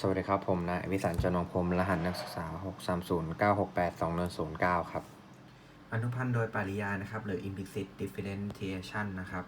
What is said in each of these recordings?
สวัสดีครับผมนะวิสันจันทร์วงพรมรหัสนักศึกษา 630968209ครับ อนุพันธ์โดยปริยายนะครับ หรือ implicit differentiation นะครับ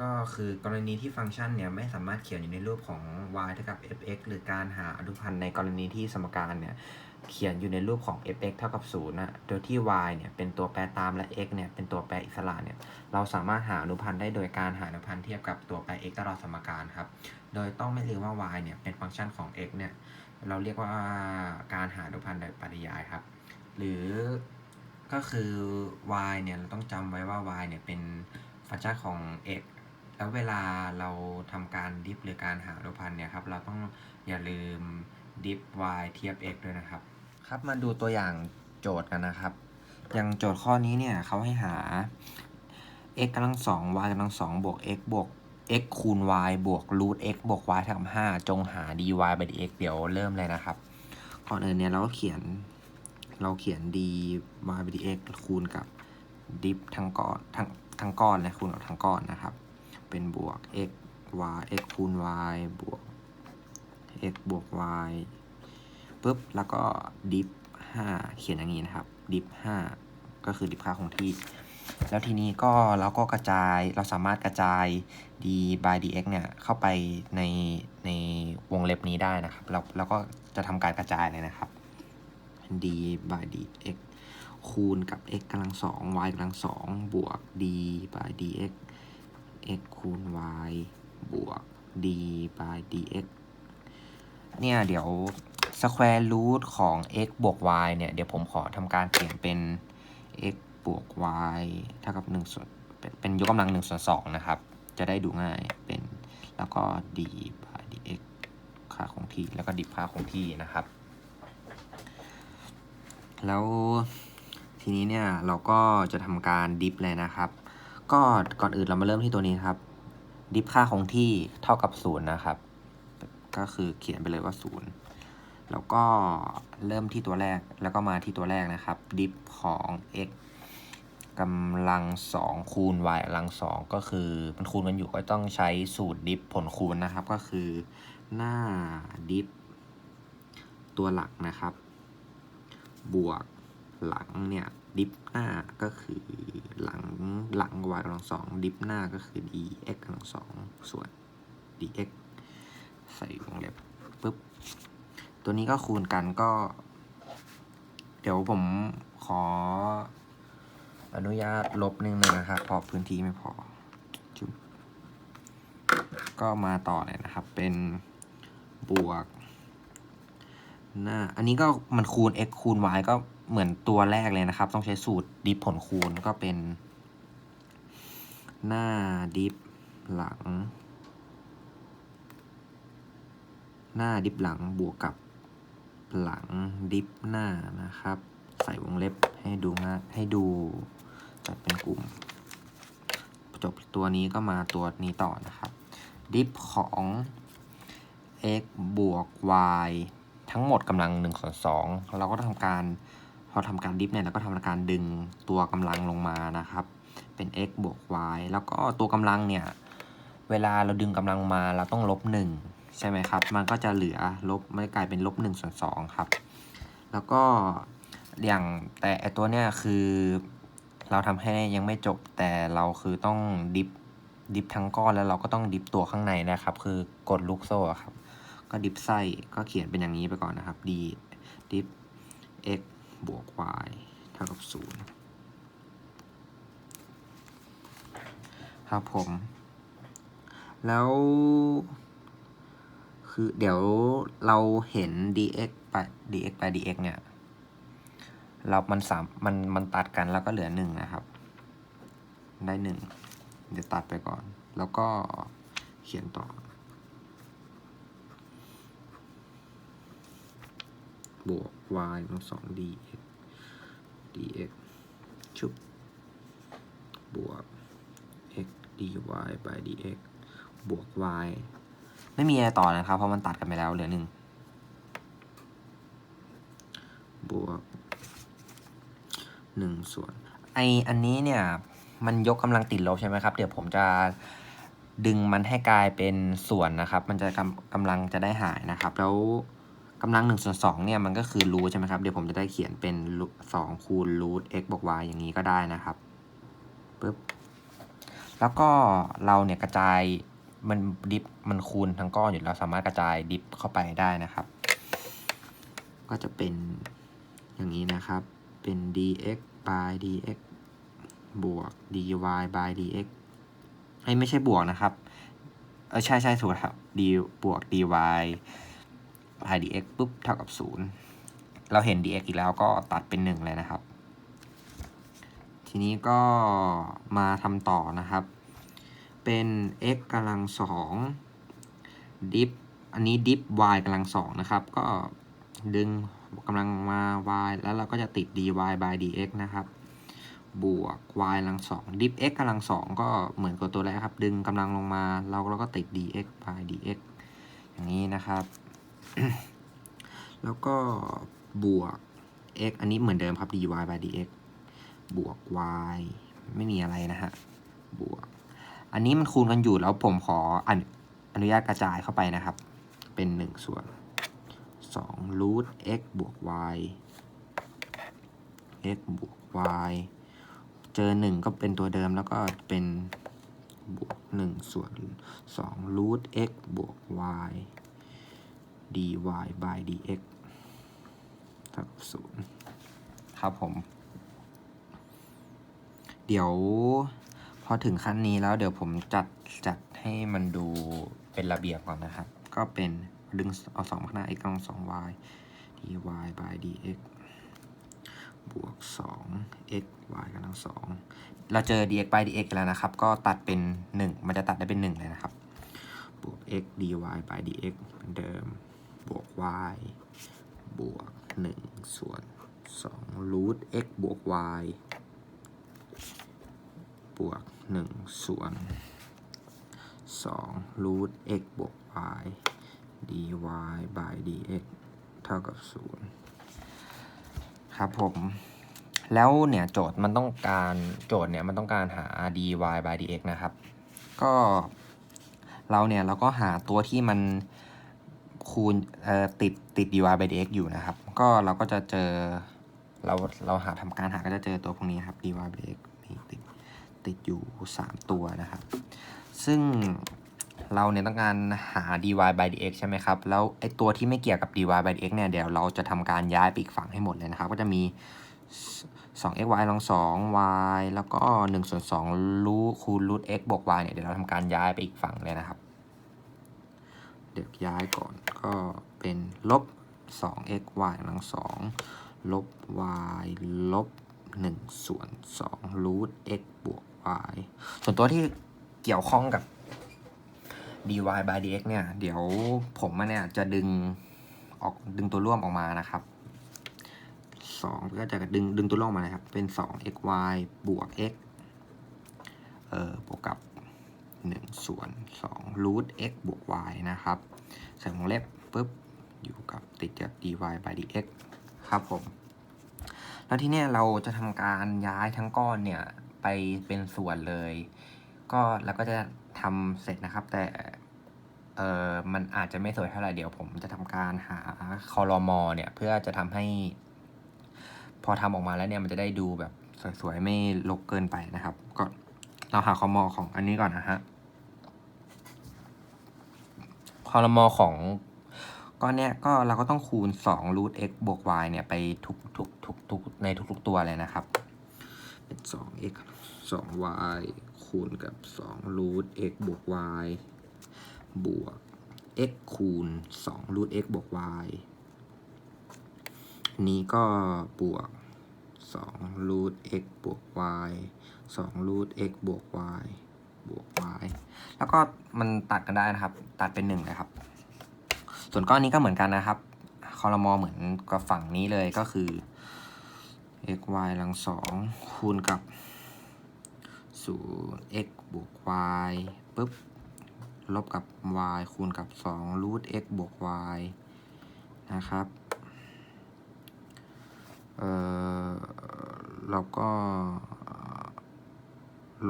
ก็คือกรณีที่ฟังก์ชันเนี่ยไม่สามารถเขียนอยู่ในรูปของ y เท่ากับ fx หรือการหาอนุพันธ์ในกรณีที่สมการเนี่ยเขียนอยู่ในรูปของ fx เท่ากับ0นะโดยที่ y เนี่ยเป็นตัวแปรตามและ x เนี่ยเป็นตัวแปรอิสระเนี่ยเราสามารถหาอนุพันธ์ได้โดยการหาอนุพันธ์เทียบกับตัวแปร x ตลอดสมการครับ โดยต้องไม่ลืมว่า y เนี่ยเป็นฟังก์ชันของ x เนี่ยเราเรียกว่าการหาอนุพันธ์โดยปริยายครับ หรือก็คือ y เนี่ยเราต้องจำไว้ว่า y เนี่ยเป็นฟังก์ชันของ x แล้วเวลาเราทำการดิฟหรือการหาอนุพันธ์เนี่ยครับ เราต้องอย่าลืมดิฟ y เทียบ x ด้วยนะครับ ครับมาดูตัวอย่างโจทย์กันนะครับ อย่างโจทย์ข้อนี้เนี่ยเขาให้หา x กำลังสอง y กำลังสองบวก x บวก x คูณ y บวก root x บวก y เท่ากับ5จงหา dy by dx เดี๋ยวเริ่มเลยนะครับ ก่อนอื่นเนี่ยเราก็เขียน เราเขียน dy by dx คูณกับดิฟทั้งก้อนทั้งทั้งก้อนเลยคูณกับทั้งก้อนนะครับ เป็นบวก x y x คูณ y บวก x บวก y ปุ๊บ แล้วก็ดิฟ5เขียนอย่างนี้นะครับ ดิฟ5ก็คือดิฟค่าคงที่ แล้วทีนี้ก็เราก็กระจายเราสามารถกระจาย d by dx เนี่ย เข้าไปในในวงเล็บนี้ได้นะครับ แล้วแล้วก็จะทำการกระจายเลยนะครับ d by dx คูณกับ x กำลังสอง y กำลังสองบวก d by dx x คูณ y บวก d by dx เนี่ย เดี๋ยว square root ของ x บวก y เนี่ย เดี๋ยวผมขอทำการเปลี่ยนเป็น x บวก y เท่ากับ1ส่วนเป็นเป็นยกกำลัง1ส่วน2นะครับ จะได้ดูง่ายเป็นแล้วก็ d by dx ค่าคงที่ แล้วก็ดิฟค่าคงที่นะครับ แล้วทีนี้เนี่ยเราก็จะทำการดิฟเลยนะครับ ก็ก่อนอื่นเรามาเริ่มที่ตัวนี้ครับ ดิฟค่าคงที่เท่ากับ0นย์นะครับ ก็คือเขียนไปเลยว่า0แล้วก็เริ่มที่ตัวแรกแล้วก็มาที่ตัวแรกนะครับ ดิฟของ x กำลัง2คูณ y กำลัง2ก็คือมันคูณกันอยู่ก็ต้องใช้สูตรดิฟผลคูณนะครับ ก็คือหน้าดิฟตัวหลักนะครับ บวก หลังเนี่ยดิฟหน้าก็คือหลังหลัง y กำลังสองดิฟหน้าก็คือ dx กำลังสองส่วน dx ใส่วงเล็บปุ๊บตัวนี้ก็คูณกันก็ เดี๋ยวผมขออนุญาตลบหนึ่งเลยนะครับเพอพื้นที่ไม่พอจุ๊บก็มาต่อเลยนะครับ เป็นบวกหน้า อันนี้ก็มันคูณ x คูณ y ก็ เหมือนตัวแรกเลยนะครับ ต้องใช้สูตรดิฟผลคูณก็เป็น หน้าดิฟหลัง หน้าดิฟหลังบวกกับหลังดิฟหน้านะครับ ใส่วงเล็บให้ดูง่ายให้ดูจัดเป็นกลุ่ม จบตัวนี้ก็มาตัวนี้ต่อนะครับ ดิฟของ x บวก y ทั้งหมดกำลัง1ส่วน2เราก็ต้องทำการ พอทำการดิฟเนี่ยเราก็ทำการดึงตัวกำลังลงมานะครับ เป็น x บวก y แล้วก็ตัวกำลังเนี่ย เวลาเราดึงกำลังมาเราต้องลบ1ใช่ไหมครับ มันก็จะเหลือลบไม่กลายเป็นลบ1ส่วน2ครับ แล้วก็อย่างแต่ไอตัวเนี้ยคือเราทำให้ยังไม่จบแต่เราคือต้องดิฟดิฟทั้งก้อนแล้วเราก็ต้องดิฟตัวข้างในนะครับ คือกดลูกโซ่ครับ ก็ดิฟไส้ก็เขียนเป็นอย่างนี้ไปก่อนนะครับ d ดิฟ x บวก y เท่ากับ 0 ครับผม แล้ว คือเดี๋ยวเราเห็น dx ไป dx ไป dx เนี่ย เรา มันสามมัน มันตัดกันแล้วก็เหลือหนึ่งนะครับ ได้หนึ่งเดี๋ยวตัดไปก่อน แล้วก็เขียนต่อ บวก y ลงสอง dx dx ชุบบวก x dy by dx บวก y ไม่มีอะไรต่อนะครับ เพราะมันตัดกันไปแล้ว เหลือหนึ่งบวกหนึ่งส่วน ไออันนี้เนี่ย มันยกกำลังติดลบใช่ไหมครับ เดี๋ยวผมจะดึงมันให้กลายเป็นส่วนนะครับ มันจะกำกำลังจะได้หายนะครับ แล้ว กำลัง1ส่วน2เนี่ยมันก็คือรูทใช่ไหมครับ เดี๋ยวผมจะได้เขียนเป็น2คูณรูท x บวก y อย่างนี้ก็ได้นะครับปึ๊บแล้วก็เราเนี่ยกระจายมันดิฟมันคูณทั้งก้อนอยู่เราสามารถกระจายดิฟเข้าไปได้นะครับ ก็จะเป็นอย่างนี้นะครับ เป็น dx by dx บวก dy by dx ไอ้ไม่ใช่บวกนะครับ เออใช่ใช่ถูกครับ d บวก dy by dx ปุ๊บเท่ากับ 0 เราเห็น dx อีกแล้วก็ตัดเป็น 1 เลยนะครับ ทีนี้ก็มาทำต่อนะครับ เป็น x กำลังสองดิฟอันนี้ดิฟ y กำลังสองนะครับ ก็ดึงกำลังมา y แล้วเราก็จะติด dy by dx นะครับ บวก y กำลังสองดิฟ x กำลังสองก็เหมือนกับตัวแรกครับ ดึงกำลังลงมาเราเราก็ติด dx by dx อย่างนี้นะครับ แล้วก็บวก x อันนี้เหมือนเดิมครับ dy by dx บวก y ไม่มีอะไรนะฮะ บวก อันนี้มันคูณกันอยู่แล้วผมขออนุอนุญาตกระจายเข้าไปนะครับ เป็น 1 ส่วน2 root x บวก y x บวก y เจอ 1 ก็เป็นตัวเดิมแล้วก็เป็นบวก 1 ส่วน2 root x บวก y dy by dx เท่ากับ0ครับผม เดี๋ยวพอถึงขั้นนี้แล้วเดี๋ยวผมจัดจัดให้มันดูเป็นระเบียบก่อนนะครับ ก็เป็นดึงเอาสองมาข้างหน้า x กำลังสอง y dy by dx บวกสอง x y กำลังสองเราเจอ dx by dx แล้วนะครับ ก็ตัดเป็น 1 มันจะตัดได้เป็น 1 เลยนะครับ บวก x dy by dx เหมือนเดิม บวก y บวก 1 ส่วน2 root x บวก y บวก 1 ส่วน2 root x บวก y dy by dx เท่ากับ 0 ครับผม แล้วเนี่ยโจทย์มันต้องการโจทย์เนี่ยมันต้องการหา dy by dx นะครับ ก็เราเนี่ยเราก็หาตัวที่มัน คูณติดติด dy by dx อยู่นะครับ ก็เราก็จะเจอเราเราหาทำการหาก็จะเจอตัวพวกนี้ครับ dy by dx นี่ติดติดอยู่ 3 ตัวนะครับ ซึ่งเราเนี่ยต้องการหา dy by dx ใช่ไหมครับ แล้วไอตัวที่ไม่เกี่ยวกับ dy by dx เนี่ยเดี๋ยวเราจะทำการย้ายไปอีกฝั่งให้หมดเลยนะครับ ก็จะมี 2 x y ลอง 2 y แล้วก็1ส่วน2รูทคูณรูท x บวก y เนี่ยเดี๋ยวเราทำการย้ายไปอีกฝั่งเลยนะครับ เดี๋ยวย้ายก่อน ก็เป็นลบ 2 x y กำลัง 2 ลบ y ลบ 1 ส่วน2 root x บวก y ส่วนตัวที่เกี่ยวข้องกับ dy by dx เนี่ย เดี๋ยวผมเนี่ยจะดึงออกดึงตัวร่วมออกมานะครับ2ก็จะดึงดึงตัวร่วมมานะครับ เป็น 2 x y บวก x เอ่อบวกกับ 1 ส่วน2 root x บวก y นะครับ ใส่วงเล็บปุ๊บอยู่กับติดกับ dy by dx ครับผม แล้วที่นี่เราจะทำการย้ายทั้งก้อนเนี่ยไปเป็นส่วนเลย ก็แล้วก็จะทำเสร็จนะครับ แต่เออมันอาจจะไม่สวยเท่าไหร่เดี๋ยวผมจะทำการหาคอลมอเนี่ยเพื่อจะทำให้ พอทำออกมาแล้วเนี่ยมันจะได้ดูแบบสวยๆ ไม่รกเกินไปนะครับ ก็เราหาคอลมอของอันนี้ก่อนนะฮะ คอลมอของก้อนเนี้ยก็เราก็ต้องคูณ2 root x บวก y เนี่ยไปทุกทุกทุกทุกในทุกๆตัวเลยนะครับ เป็น 2 x 2 y คูณกับ2 root x บวก y บวก x คูณ2 root x บวก y อันนี้ก็บวก2 root x บวก y 2 root x บวก y บวก y แล้วก็มันตัดกันได้นะครับ ตัดเป็น1เลยครับ ส่วนก้อนนี้ก็เหมือนกันนะครับคอลมอเหมือนกับฝั่งนี้เลยก็คือ x y ลังสองคูณกับ0 x บวก y ปุ๊บ ลบกับ y คูณกับ2 root x บวก y นะครับ เอ่อ แล้วก็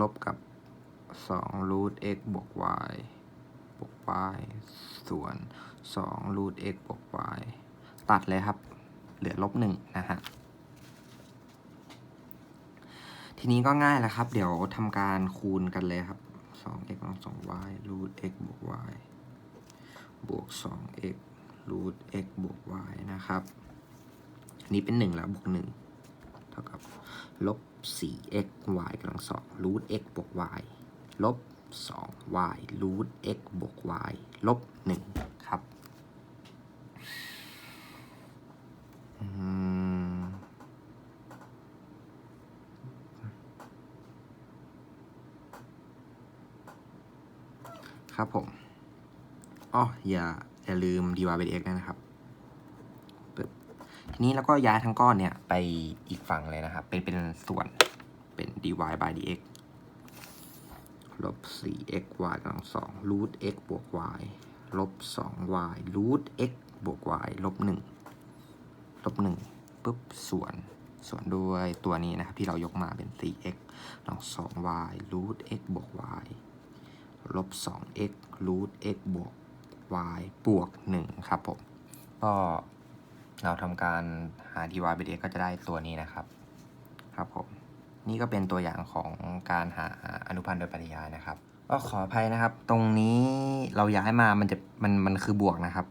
ลบกับ สองรูท x บวก y บวก y ส่วนสองรูท x บวก y ตัดเลยครับ เหลือลบหนึ่งนะฮะ ทีนี้ก็ง่ายแล้วครับ เดี๋ยวทำการคูณกันเลยครับ 2x ลบ 2y รูท x บวก y บวก 2x รูท x บวก y นะครับนนี้เป็น 1 แล้วบวก1เท่ากับลบ 4x y กำลังสองรูท x บวก y ลบ 2y รูท x บวก y ลบ 1 ครับครับผมอ๋ออย่าอย่าลืม dy by dx นะครับปึ๊บทีนี้แล้วก็ย้ายทั้งก้อนเนี่ย ไปอีกฝั่งเลยนะครับ เป็นเป็นส่วนเป็น dy by dx ลบ 4x y กำลังสองรูท x บวก y ลบ 2y รูท x บวก y ลบ 1 ลบ 1ปุ๊บส่วน ส่วนด้วยตัวนี้นะครับ ที่เรายกมาเป็น 4x ลอง 2y รูท x บวก y ลบ 2x รูท x บวก y บวก 1 ครับผม ก็เราทำการหา dy by dx ก็จะได้ตัวนี้นะครับ ครับผม นี่ก็เป็นตัวอย่างของการหา อนุพันธ์โดยปริยายนะครับ ก็ขออภัยนะครับ ตรงนี้เราย้ายมามันจะมันมันคือบวกนะครับ